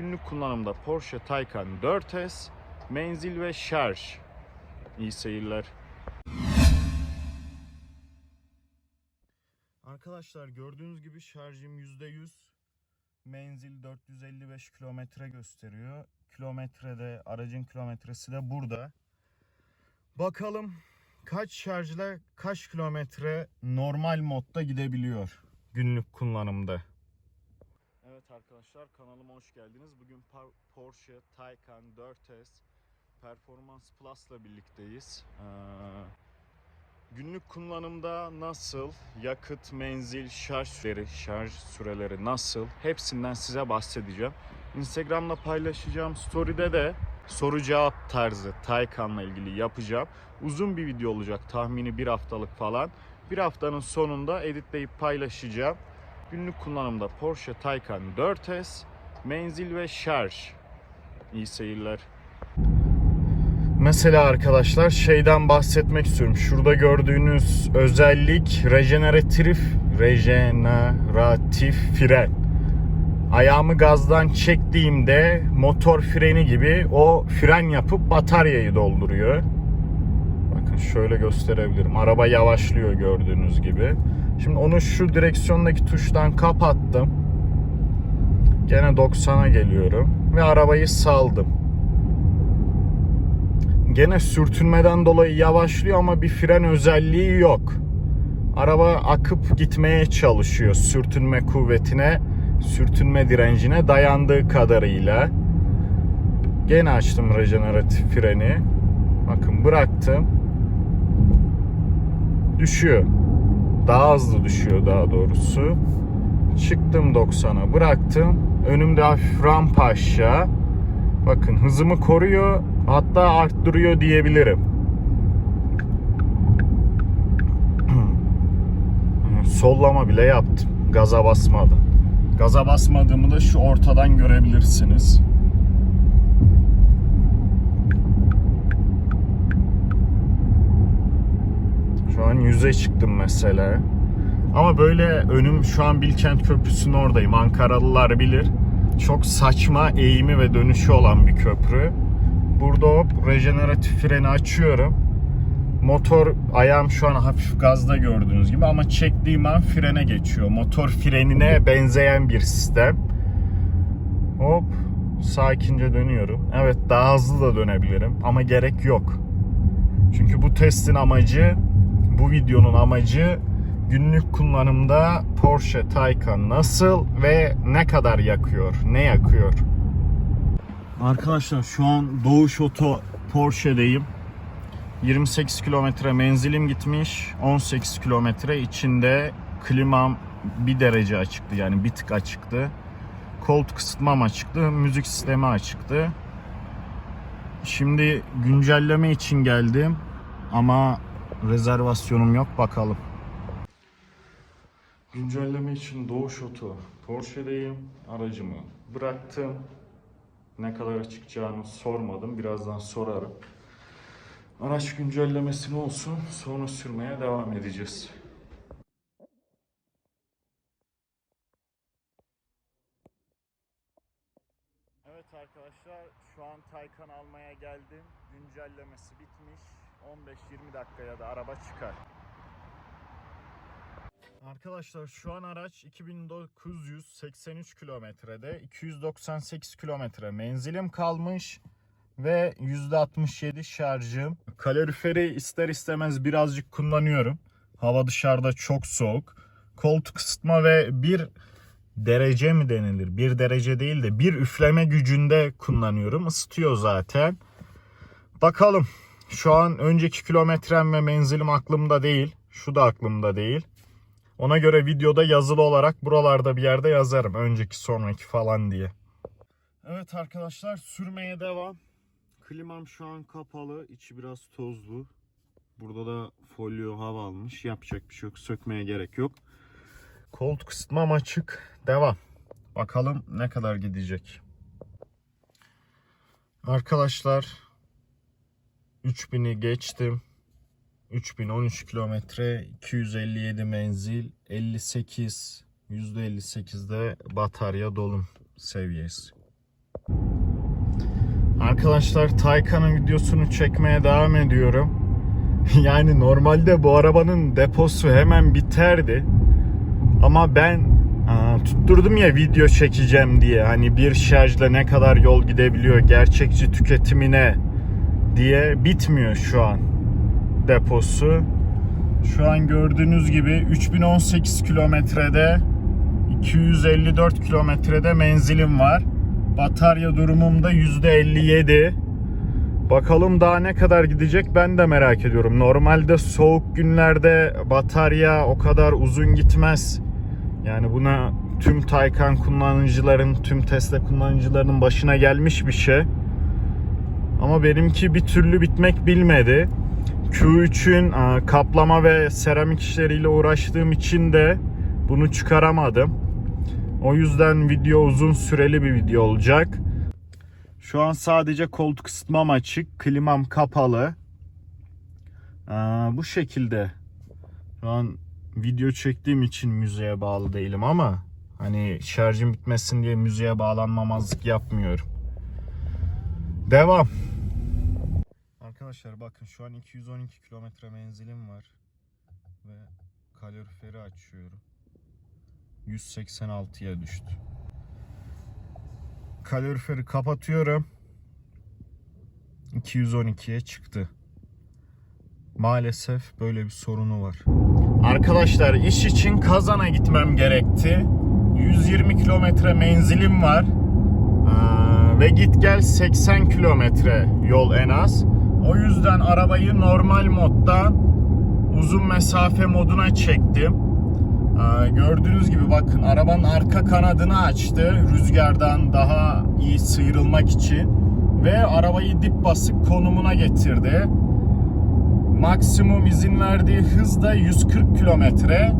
Günlük kullanımda Porsche Taycan 4S, menzil ve şarj. İyi seyirler. Arkadaşlar gördüğünüz gibi şarjım %100. Menzil 455 kilometre gösteriyor. Kilometrede aracın kilometresi de burada. Bakalım kaç şarjla kaç kilometre normal modda gidebiliyor günlük kullanımda. Arkadaşlar kanalıma hoş geldiniz. Bugün Porsche Taycan 4S Performance Plus'la birlikteyiz. Ee, günlük kullanımda nasıl, yakıt, menzil, şarj süreleri, şarj süreleri nasıl hepsinden size bahsedeceğim. Instagram'da paylaşacağım story'de de soru cevap tarzı Taycan'la ilgili yapacağım. Uzun bir video olacak tahmini bir haftalık falan. Bir haftanın sonunda editleyip paylaşacağım. Günlük kullanımda Porsche Taycan 4S, menzil ve şarj. İyi seyirler. Mesela arkadaşlar şeyden bahsetmek istiyorum. Şurada gördüğünüz özellik rejeneratif rejeneratif fren. Ayağımı gazdan çektiğimde motor freni gibi o fren yapıp bataryayı dolduruyor. Şöyle gösterebilirim. Araba yavaşlıyor gördüğünüz gibi. Şimdi onu şu direksiyondaki tuştan kapattım. Gene 90'a geliyorum ve arabayı saldım. Gene sürtünmeden dolayı yavaşlıyor ama bir fren özelliği yok. Araba akıp gitmeye çalışıyor sürtünme kuvvetine, sürtünme direncine dayandığı kadarıyla. Gene açtım rejeneratif freni. Bakın bıraktım. Düşüyor. Daha hızlı düşüyor daha doğrusu. Çıktım 90'a bıraktım. Önümde hafif rampa aşağı. Bakın hızımı koruyor hatta arttırıyor diyebilirim. Sollama bile yaptım. Gaza basmadım. Gaza basmadığımı da şu ortadan görebilirsiniz. Şu an yüze çıktım mesela. Ama böyle önüm şu an Bilkent Köprüsü'nün oradayım. Ankaralılar bilir. Çok saçma eğimi ve dönüşü olan bir köprü. Burada hop rejeneratif freni açıyorum. Motor ayağım şu an hafif gazda gördüğünüz gibi ama çektiğim an frene geçiyor. Motor frenine benzeyen bir sistem. Hop sakince dönüyorum. Evet daha hızlı da dönebilirim ama gerek yok. Çünkü bu testin amacı, bu videonun amacı günlük kullanımda Porsche Taycan nasıl ve ne kadar yakıyor, ne yakıyor? Arkadaşlar şu an Doğuş Oto Porsche'deyim. 28 kilometre menzilim gitmiş. 18 kilometre içinde klimam bir derece açıktı yani bir tık açıktı. Koltuk ısıtmam açıktı, müzik sistemi açıktı. Şimdi güncelleme için geldim ama rezervasyonum yok bakalım. Güncelleme için Doğuş Oto Porsche'deyim. Aracımı bıraktım. Ne kadar çıkacağını sormadım. Birazdan sorarım. Araç güncellemesi olsun. Sonra sürmeye devam edeceğiz. Evet arkadaşlar şu an Taycan almaya geldim. Güncellemesi bitmiş. 15-20 dakikaya da araba çıkar. Arkadaşlar şu an araç 2983 kilometrede 298 kilometre menzilim kalmış ve %67 şarjım. Kaloriferi ister istemez birazcık kullanıyorum. Hava dışarıda çok soğuk. Koltuk ısıtma ve bir derece mi denilir? Bir derece değil de bir üfleme gücünde kullanıyorum. Isıtıyor zaten. Bakalım. Şu an önceki kilometrem ve menzilim aklımda değil. Şu da aklımda değil. Ona göre videoda yazılı olarak buralarda bir yerde yazarım. Önceki sonraki falan diye. Evet arkadaşlar sürmeye devam. Klimam şu an kapalı. içi biraz tozlu. Burada da folyo hava almış. Yapacak bir şey yok. Sökmeye gerek yok. Koltuk ısıtmam açık. Devam. Bakalım ne kadar gidecek. Arkadaşlar 3000'i geçtim. 3013 kilometre, 257 menzil, 58 %58'de batarya dolum seviyesi. Arkadaşlar Taycan'ın videosunu çekmeye devam ediyorum. yani normalde bu arabanın deposu hemen biterdi. Ama ben aa, tutturdum ya video çekeceğim diye. Hani bir şarjla ne kadar yol gidebiliyor, gerçekçi tüketimine diye bitmiyor şu an deposu. Şu an gördüğünüz gibi 3018 kilometrede 254 kilometrede menzilim var. Batarya durumum da %57. Bakalım daha ne kadar gidecek ben de merak ediyorum. Normalde soğuk günlerde batarya o kadar uzun gitmez. Yani buna tüm Taycan kullanıcıların, tüm Tesla kullanıcılarının başına gelmiş bir şey. Ama benimki bir türlü bitmek bilmedi. Q3'ün aa, kaplama ve seramik işleriyle uğraştığım için de bunu çıkaramadım. O yüzden video uzun süreli bir video olacak. Şu an sadece koltuk ısıtmam açık, klimam kapalı. Aa, bu şekilde. Şu an video çektiğim için müziğe bağlı değilim ama hani şarjım bitmesin diye müziğe bağlanmamazlık yapmıyorum. Devam. Arkadaşlar bakın şu an 212 kilometre menzilim var ve kaloriferi açıyorum. 186'ya düştü. Kaloriferi kapatıyorum. 212'ye çıktı. Maalesef böyle bir sorunu var. Arkadaşlar iş için Kazan'a gitmem gerekti. 120 kilometre menzilim var. Aa, ve git gel 80 kilometre yol en az. O yüzden arabayı normal moddan uzun mesafe moduna çektim. Aa, gördüğünüz gibi bakın arabanın arka kanadını açtı rüzgardan daha iyi sıyrılmak için ve arabayı dip basık konumuna getirdi. Maksimum izin verdiği hız da 140 kilometre.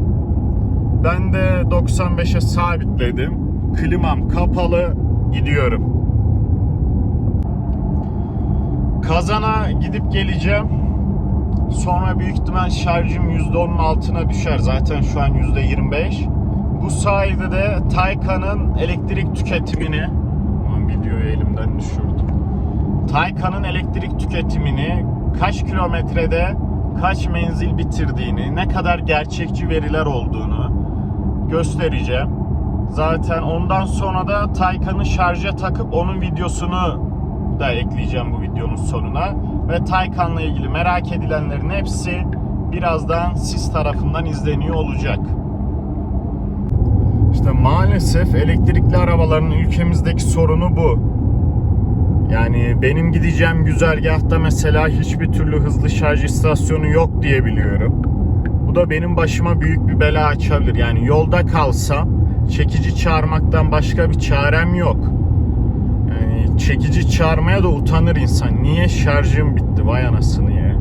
Ben de 95'e sabitledim. Klimam kapalı gidiyorum. Kazana gidip geleceğim. Sonra büyük ihtimal şarjım %10'un altına düşer. Zaten şu an %25. Bu sayede de Taycan'ın elektrik tüketimini videoyu elimden düşürdüm. Taycan'ın elektrik tüketimini kaç kilometrede kaç menzil bitirdiğini, ne kadar gerçekçi veriler olduğunu göstereceğim. Zaten ondan sonra da Taycan'ı şarja takıp onun videosunu da ekleyeceğim bu videonun sonuna. Ve Taycan'la ilgili merak edilenlerin hepsi birazdan siz tarafından izleniyor olacak. İşte maalesef elektrikli arabaların ülkemizdeki sorunu bu. Yani benim gideceğim güzergahta mesela hiçbir türlü hızlı şarj istasyonu yok diye biliyorum. Bu da benim başıma büyük bir bela açabilir. Yani yolda kalsam çekici çağırmaktan başka bir çarem yok. Çekici çağırmaya da utanır insan. Niye şarjım bitti vay anasını ya.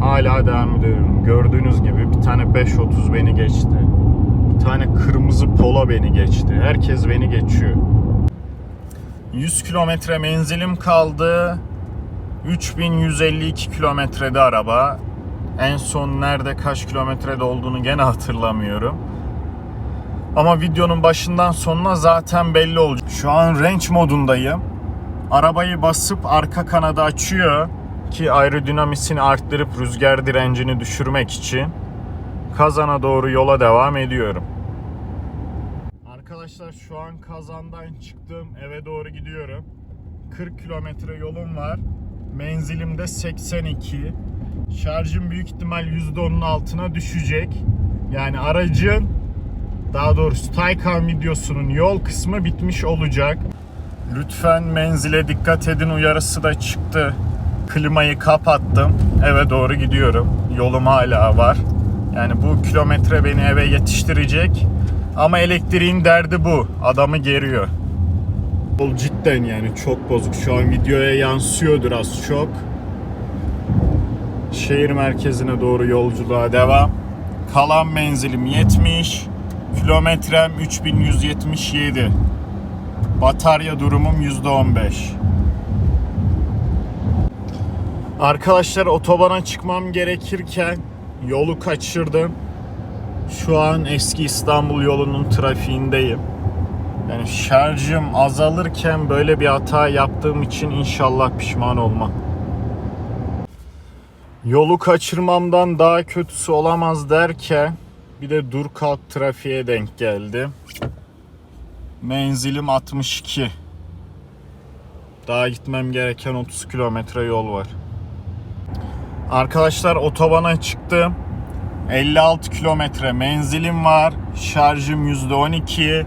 Hala devam ediyorum. Gördüğünüz gibi bir tane 530 beni geçti. Bir tane kırmızı polo beni geçti. Herkes beni geçiyor. 100 kilometre menzilim kaldı. 3152 kilometrede araba. En son nerede kaç kilometrede olduğunu gene hatırlamıyorum. Ama videonun başından sonuna zaten belli olacak. Şu an range modundayım. Arabayı basıp arka kanadı açıyor ki aerodinamisini arttırıp rüzgar direncini düşürmek için kazana doğru yola devam ediyorum. Arkadaşlar şu an kazandan çıktım eve doğru gidiyorum. 40 kilometre yolum var. Menzilim de 82. Şarjım büyük ihtimal %10'un altına düşecek. Yani aracın daha doğrusu Taycan videosunun yol kısmı bitmiş olacak. Lütfen menzile dikkat edin uyarısı da çıktı. Klimayı kapattım. Eve doğru gidiyorum. Yolum hala var. Yani bu kilometre beni eve yetiştirecek. Ama elektriğin derdi bu. Adamı geriyor. Yol cidden yani çok bozuk. Şu an videoya yansıyordur az çok. Şehir merkezine doğru yolculuğa devam. Kalan menzilim 70. Kilometrem 3177. Batarya durumum %15. Arkadaşlar otobana çıkmam gerekirken yolu kaçırdım. Şu an eski İstanbul yolunun trafiğindeyim. Yani şarjım azalırken böyle bir hata yaptığım için inşallah pişman olmam. Yolu kaçırmamdan daha kötüsü olamaz derken bir de dur kalk trafiğe denk geldi. Menzilim 62. Daha gitmem gereken 30 kilometre yol var. Arkadaşlar otobana çıktım. 56 kilometre menzilim var. Şarjım %12.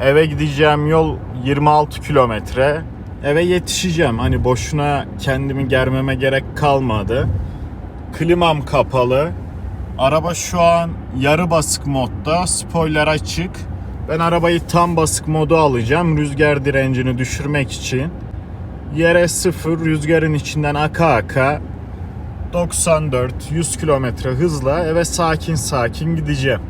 Eve gideceğim yol 26 kilometre. Eve yetişeceğim. Hani boşuna kendimi germeme gerek kalmadı. Klimam kapalı. Araba şu an yarı basık modda. Spoiler açık. Ben arabayı tam basık modu alacağım. Rüzgar direncini düşürmek için. Yere sıfır rüzgarın içinden aka aka 94-100 kilometre hızla eve sakin sakin gideceğim.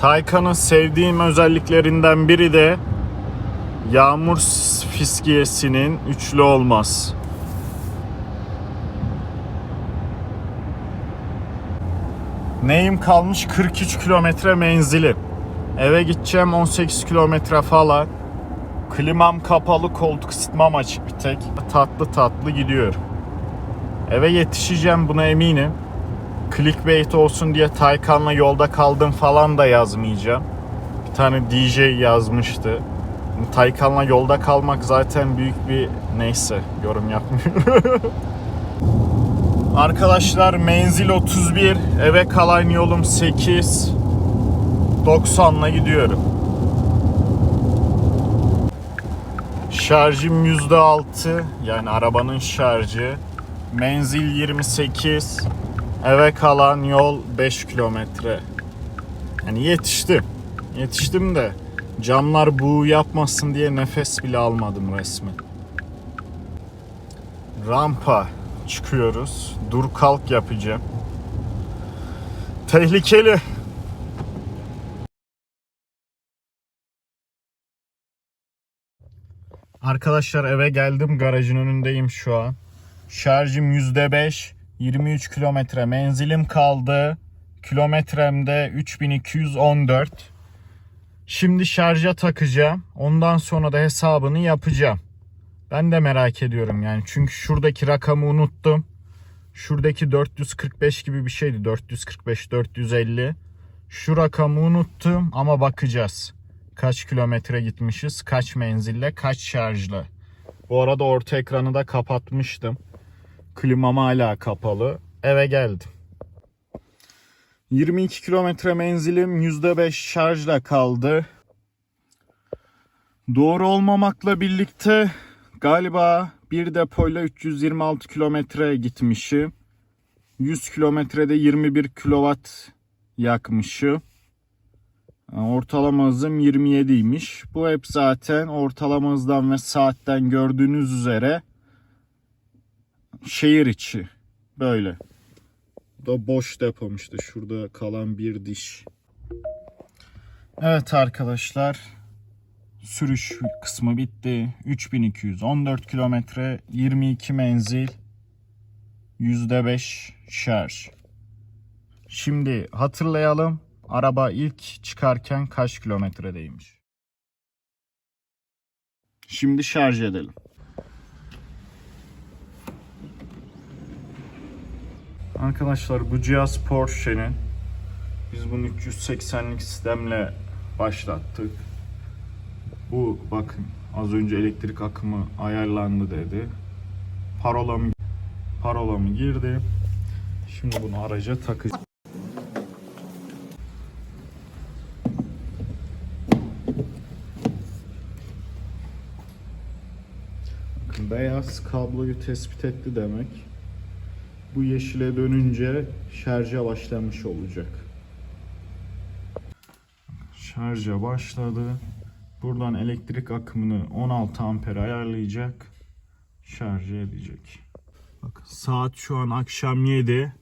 Taycan'ın sevdiğim özelliklerinden biri de yağmur fiskiyesinin üçlü olmaz. Neyim kalmış 43 kilometre menzili. Eve gideceğim 18 kilometre falan. Klimam kapalı, koltuk ısıtmam açık bir tek. Tatlı tatlı gidiyorum. Eve yetişeceğim buna eminim. Clickbait olsun diye Taycan'la yolda kaldım falan da yazmayacağım. Bir tane DJ yazmıştı. Taycan'la yolda kalmak zaten büyük bir neyse yorum yapmıyorum. Arkadaşlar menzil 31, eve kalan yolum 8. 90'la gidiyorum. Şarjım %6 yani arabanın şarjı. Menzil 28. Eve kalan yol 5 kilometre. Yani yetiştim. Yetiştim de camlar buğu yapmasın diye nefes bile almadım resmen. Rampa çıkıyoruz. Dur kalk yapacağım. Tehlikeli. Arkadaşlar eve geldim. Garajın önündeyim şu an. Şarjım %5. 23 kilometre menzilim kaldı. Kilometremde 3214. Şimdi şarja takacağım. Ondan sonra da hesabını yapacağım. Ben de merak ediyorum yani. Çünkü şuradaki rakamı unuttum. Şuradaki 445 gibi bir şeydi. 445, 450. Şu rakamı unuttum ama bakacağız. Kaç kilometre gitmişiz, kaç menzille, kaç şarjla. Bu arada orta ekranı da kapatmıştım. Klimam hala kapalı. Eve geldim. 22 kilometre menzilim %5 şarjla kaldı. Doğru olmamakla birlikte galiba bir depoyla 326 kilometre gitmişim. 100 kilometrede 21 kilowatt yakmışım. Ortalama hızım 27'ymiş. Bu hep zaten ortalama hızdan ve saatten gördüğünüz üzere şehir içi. Böyle. Bu da boş depom işte. Şurada kalan bir diş. Evet arkadaşlar. Sürüş kısmı bitti. 3214 kilometre, 22 menzil, %5 şarj. Şimdi hatırlayalım. Araba ilk çıkarken kaç kilometredeymiş? Şimdi şarj edelim. Arkadaşlar bu cihaz Porsche'nin. Biz bunu 380'lik sistemle başlattık. Bu bakın az önce elektrik akımı ayarlandı dedi. Parolamı parolamı girdi. Şimdi bunu araca takacağım. Beyaz kabloyu tespit etti demek. Bu yeşile dönünce şarja başlamış olacak. Şarja başladı. Buradan elektrik akımını 16 amper ayarlayacak. Şarj edecek. Bakın saat şu an akşam 7.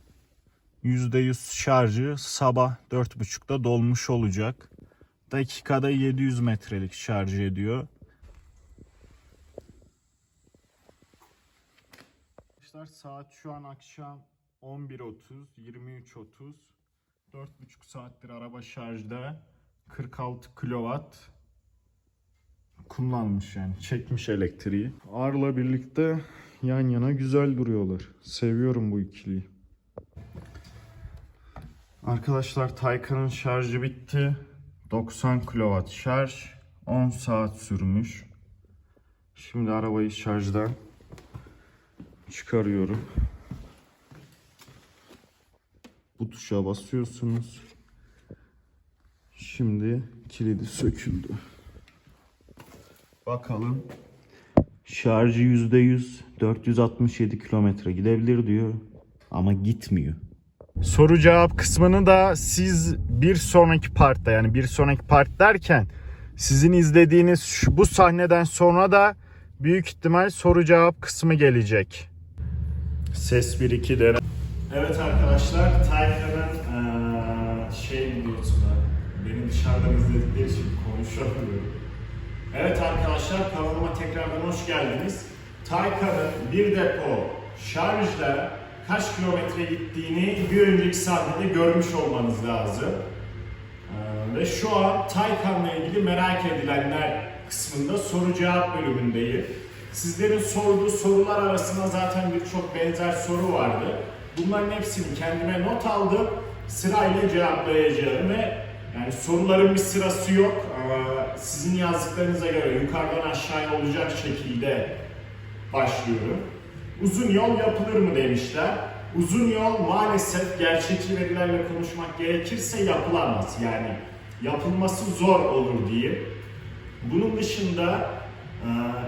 %100 şarjı sabah 4.30'da dolmuş olacak. Dakikada 700 metrelik şarj ediyor. Arkadaşlar saat şu an akşam 11.30, 23.30. 4.5 saattir araba şarjda. 46 kW kullanmış yani çekmiş elektriği. Arla birlikte yan yana güzel duruyorlar. Seviyorum bu ikiliyi. Arkadaşlar Taycan'ın şarjı bitti. 90 kW şarj. 10 saat sürmüş. Şimdi arabayı şarjdan çıkarıyorum. Bu tuşa basıyorsunuz. Şimdi kilidi söküldü. Bakalım. Şarjı %100 467 kilometre gidebilir diyor ama gitmiyor. Soru cevap kısmını da siz bir sonraki partta yani bir sonraki part derken sizin izlediğiniz şu, bu sahneden sonra da büyük ihtimal soru cevap kısmı gelecek. Ses 1 2 dere. Evet arkadaşlar Taycan'ın eee, şey biliyorsunuz beni dışarıdan izledikleri için konuşamıyorum. Evet arkadaşlar kanalıma tekrardan hoş geldiniz. Taycan'ın bir depo şarjla kaç kilometre gittiğini bir önceki sahnede görmüş olmanız lazım. Ee, ve şu an Taycan'la ilgili merak edilenler kısmında soru cevap bölümündeyim. Sizlerin sorduğu sorular arasında zaten birçok benzer soru vardı. Bunların hepsini kendime not aldım. Sırayla cevaplayacağım ve yani soruların bir sırası yok. Sizin yazdıklarınıza göre yukarıdan aşağıya olacak şekilde başlıyorum. Uzun yol yapılır mı demişler. Uzun yol maalesef gerçekçi verilerle konuşmak gerekirse yapılamaz. Yani yapılması zor olur diye. Bunun dışında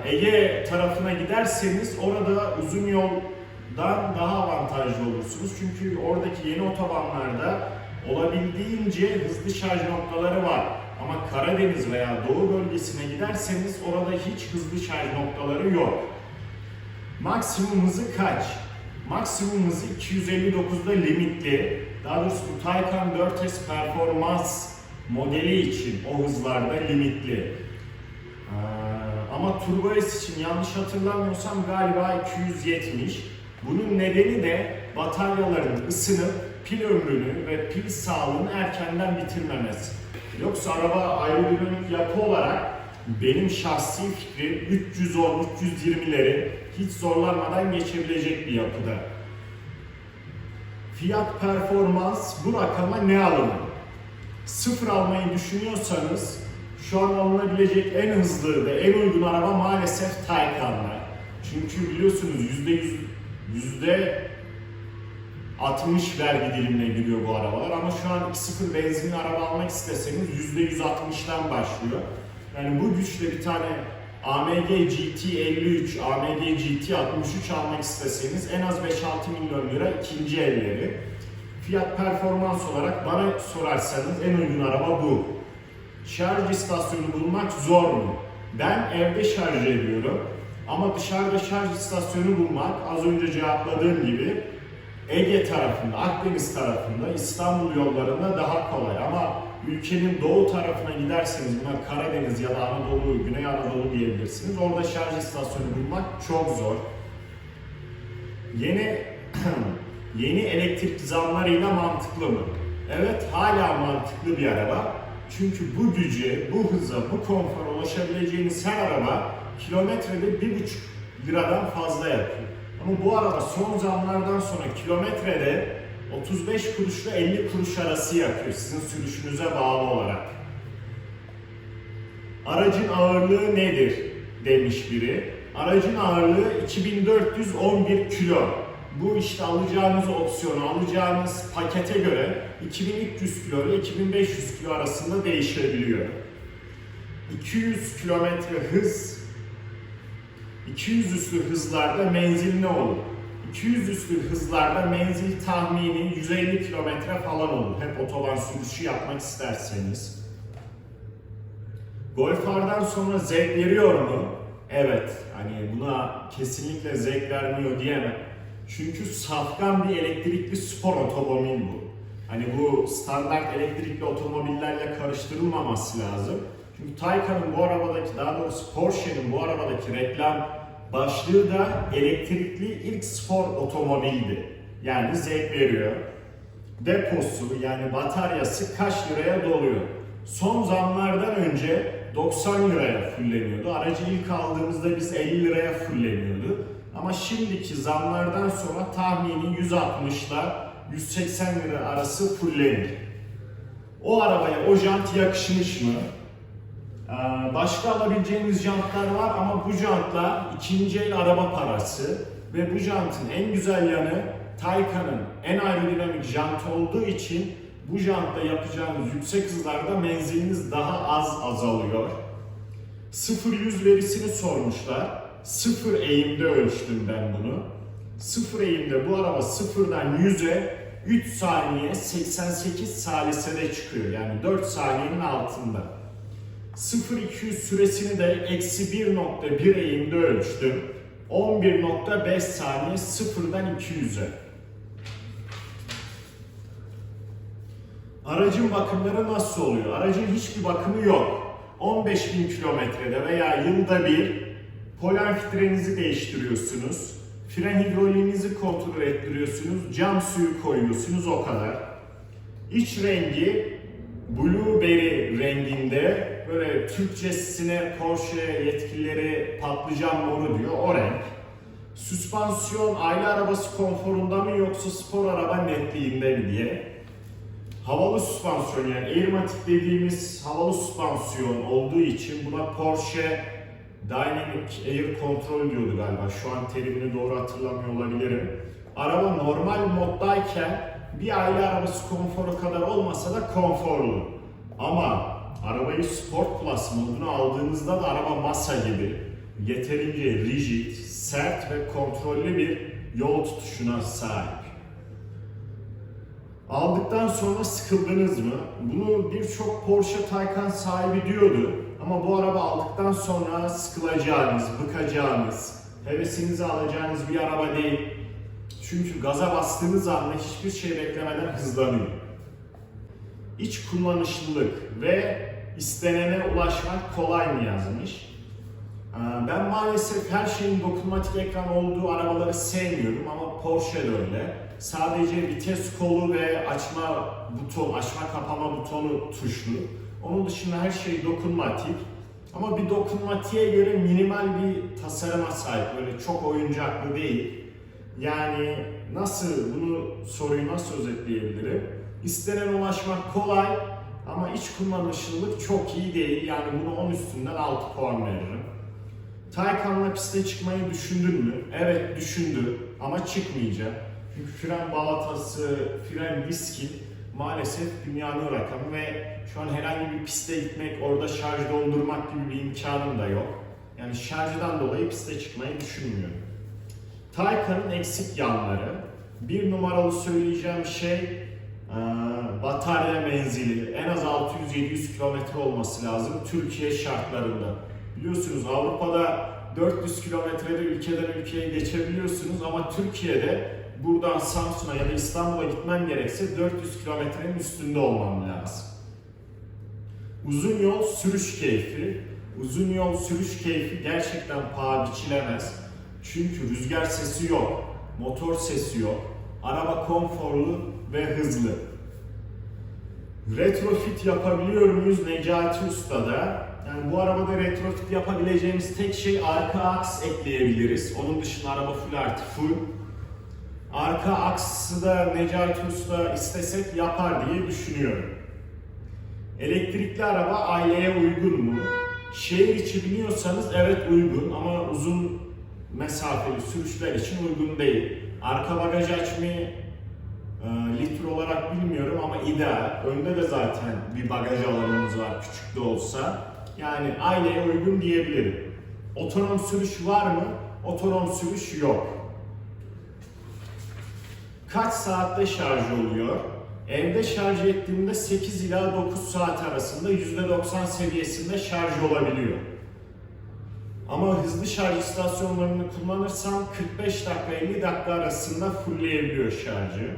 e, Ege tarafına giderseniz orada uzun yoldan daha avantajlı olursunuz. Çünkü oradaki yeni otobanlarda olabildiğince hızlı şarj noktaları var. Ama Karadeniz veya Doğu bölgesine giderseniz orada hiç hızlı şarj noktaları yok. Maksimum hızı kaç? Maksimum hızı 259'da limitli. Daha doğrusu bu Taycan 4S Performans modeli için o hızlarda limitli. Ama Turbo S için yanlış hatırlamıyorsam galiba 270. Bunun nedeni de bataryaların ısınıp pil ömrünü ve pil sağlığını erkenden bitirmemesi. Yoksa araba aerodinamik yapı olarak benim şahsi fikrim 310-320'leri hiç zorlanmadan geçebilecek bir yapıda. Fiyat performans bu rakama ne alınır? Sıfır almayı düşünüyorsanız şu an alınabilecek en hızlı ve en uygun araba maalesef Taycan'lar. Çünkü biliyorsunuz %100 yüzde 60 vergi dilimine giriyor bu arabalar ama şu an 2.0 benzinli araba almak isteseniz %160'dan başlıyor. Yani bu güçle bir tane AMG GT 53, AMG GT 63 almak isteseniz en az 5-6 milyon lira ikinci elleri. Fiyat performans olarak bana sorarsanız en uygun araba bu. Şarj istasyonu bulmak zor mu? Ben evde şarj ediyorum. Ama dışarıda şarj istasyonu bulmak az önce cevapladığım gibi Ege tarafında, Akdeniz tarafında, İstanbul yollarında daha kolay ama ülkenin doğu tarafına giderseniz buna Karadeniz ya da Anadolu, Güney Anadolu diyebilirsiniz. Orada şarj istasyonu bulmak çok zor. Yeni yeni elektrik zamlarıyla mantıklı mı? Evet hala mantıklı bir araba. Çünkü bu güce, bu hıza, bu konfora ulaşabileceğiniz her araba kilometrede bir buçuk liradan fazla yapıyor. Ama bu araba son zamlardan sonra kilometrede 35 kuruşla 50 kuruş arası yakıyor sizin sürüşünüze bağlı olarak. Aracın ağırlığı nedir demiş biri. Aracın ağırlığı 2411 kilo. Bu işte alacağınız opsiyonu, alacağınız pakete göre 2300 kilo ile 2500 kilo arasında değişebiliyor. 200 kilometre hız 200 üstü hızlarda menzil ne olur? 200 üstü hızlarda menzil tahmini 150 kilometre falan olur. Hep otoban sürüşü yapmak isterseniz. Golf sonra zevk veriyor mu? Evet. Hani buna kesinlikle zevk vermiyor diyemem. Çünkü safkan bir elektrikli spor otomobil bu. Hani bu standart elektrikli otomobillerle karıştırılmaması lazım. Çünkü Taycan'ın bu arabadaki, daha doğrusu Porsche'nin bu arabadaki reklam başlığı da elektrikli ilk spor otomobildi. Yani zevk veriyor. Deposu yani bataryası kaç liraya doluyor? Son zamlardan önce 90 liraya fulleniyordu. Aracı ilk aldığımızda biz 50 liraya fulleniyordu. Ama şimdiki zamlardan sonra tahmini 160 ile 180 lira arası fullenir. O arabaya o jant yakışmış mı? Ee, Başka alabileceğiniz jantlar var ama bu jantlar ikinci el araba parası ve bu jantın en güzel yanı Taycan'ın en aerodinamik jant olduğu için bu jantta yapacağınız yüksek hızlarda menziliniz daha az azalıyor. 0-100 verisini sormuşlar. 0 eğimde ölçtüm ben bunu. 0 eğimde bu araba 0'dan 100'e 3 saniye 88 salisede çıkıyor. Yani 4 saniyenin altında. 0-200 süresini de eksi 1.1 eğimde ölçtüm. 11.5 saniye 0'dan 200'e. Aracın bakımları nasıl oluyor? Aracın hiçbir bakımı yok. 15 bin kilometrede veya yılda bir polar filtrenizi değiştiriyorsunuz. Fren hidroliğinizi kontrol ettiriyorsunuz. Cam suyu koyuyorsunuz o kadar. İç rengi blueberry renginde böyle Türkçesine Porsche yetkilileri patlıcan moru diyor o renk. Süspansiyon aile arabası konforunda mı yoksa spor araba netliğinde mi diye. Havalı süspansiyon yani Airmatic dediğimiz havalı süspansiyon olduğu için buna Porsche Dynamic Air Control diyordu galiba. Şu an terimini doğru hatırlamıyor olabilirim. Araba normal moddayken bir aile arabası konforu kadar olmasa da konforlu. Ama arabayı Sport Plus moduna aldığınızda da araba masa gibi yeterince rigid, sert ve kontrollü bir yol tutuşuna sahip. Aldıktan sonra sıkıldınız mı? Bunu birçok Porsche Taycan sahibi diyordu. Ama bu araba aldıktan sonra sıkılacağınız, bıkacağınız, hevesinizi alacağınız bir araba değil. Çünkü gaza bastığınız anda hiçbir şey beklemeden hızlanıyor. İç kullanışlılık ve istenene ulaşmak kolay mı yazmış? Ee, Ben maalesef her şeyin dokunmatik ekran olduğu arabaları sevmiyorum ama Porsche de öyle. Sadece vites kolu ve açma buton, açma kapama butonu tuşlu. Onun dışında her şey dokunmatik. Ama bir dokunmatiğe göre minimal bir tasarıma sahip. Böyle çok oyuncaklı değil. Yani nasıl bunu soruyu nasıl özetleyebilirim? İstenen ulaşmak kolay ama iç kullanışlılık çok iyi değil. Yani bunu 10 üstünden 6 puan veririm. Taycan'la piste çıkmayı düşündün mü? Evet düşündüm ama çıkmayacak. Çünkü fren balatası, fren diski maalesef dünyanın rakamı ve şu an herhangi bir piste gitmek, orada şarj doldurmak gibi bir imkanım da yok. Yani şarjdan dolayı piste çıkmayı düşünmüyorum. Taycan'ın eksik yanları. Bir numaralı söyleyeceğim şey batarya menzili. En az 600-700 kilometre olması lazım Türkiye şartlarında. Biliyorsunuz Avrupa'da 400 kilometrede ülkeden ülkeye geçebiliyorsunuz ama Türkiye'de buradan Samsun'a ya da İstanbul'a gitmen gerekse 400 kilometrenin üstünde olman lazım. Uzun yol sürüş keyfi. Uzun yol sürüş keyfi gerçekten paha biçilemez. Çünkü rüzgar sesi yok, motor sesi yok, araba konforlu ve hızlı. Retrofit yapabiliyor muyuz Necati Usta'da? Yani bu arabada retrofit yapabileceğimiz tek şey arka aks ekleyebiliriz. Onun dışında araba full artı full. Arka aksı da Necati Usta istesek yapar diye düşünüyorum. Elektrikli araba aileye uygun mu? Şehir içi biniyorsanız evet uygun ama uzun mesafeli sürüşler için uygun değil. Arka bagaj açmayı e, litre olarak bilmiyorum ama ideal. Önde de zaten bir bagaj alanımız var küçük de olsa. Yani aileye uygun diyebilirim. Otonom sürüş var mı? Otonom sürüş yok. Kaç saatte şarj oluyor? Evde şarj ettiğimde 8 ila 9 saat arasında %90 seviyesinde şarj olabiliyor. Ama hızlı şarj istasyonlarını kullanırsam 45 dakika 50 dakika arasında fullleyebiliyor şarjı.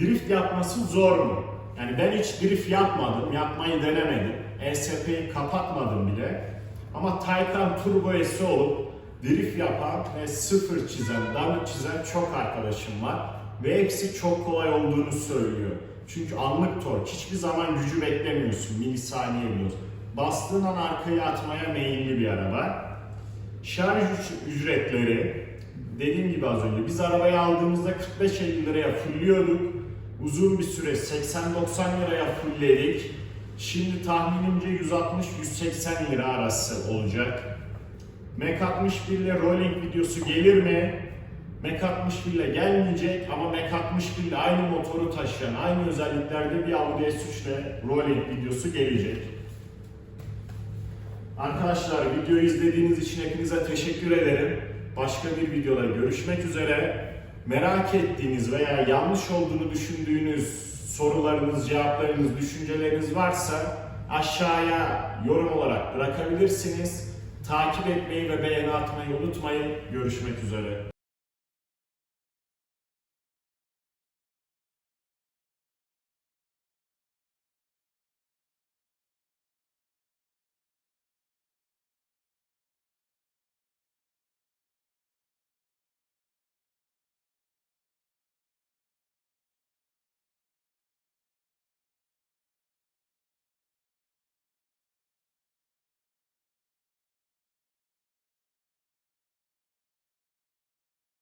Drift yapması zor mu? Yani ben hiç drift yapmadım, yapmayı denemedim. ESP'yi kapatmadım bile. Ama Taycan Turbo S olup drift yapan ve sıfır çizen, damı çizen çok arkadaşım var. Ve hepsi çok kolay olduğunu söylüyor. Çünkü anlık tork. Hiçbir zaman gücü beklemiyorsun. Milisaniye biliyorsun. Bastığın an arkaya atmaya meyilli bir araba. Şarj üc- ücretleri dediğim gibi az önce biz arabayı aldığımızda 45-50 liraya fulliyorduk. Uzun bir süre 80-90 liraya fullledik. Şimdi tahminimce 160-180 lira arası olacak. Mac 61 ile rolling videosu gelir mi? Mac 61 ile gelmeyecek ama Mac 61 ile aynı motoru taşıyan, aynı özelliklerde bir Audi S3 ile rolling videosu gelecek. Arkadaşlar videoyu izlediğiniz için hepinize teşekkür ederim. Başka bir videoda görüşmek üzere. Merak ettiğiniz veya yanlış olduğunu düşündüğünüz sorularınız, cevaplarınız, düşünceleriniz varsa aşağıya yorum olarak bırakabilirsiniz. Takip etmeyi ve beğeni atmayı unutmayın. Görüşmek üzere.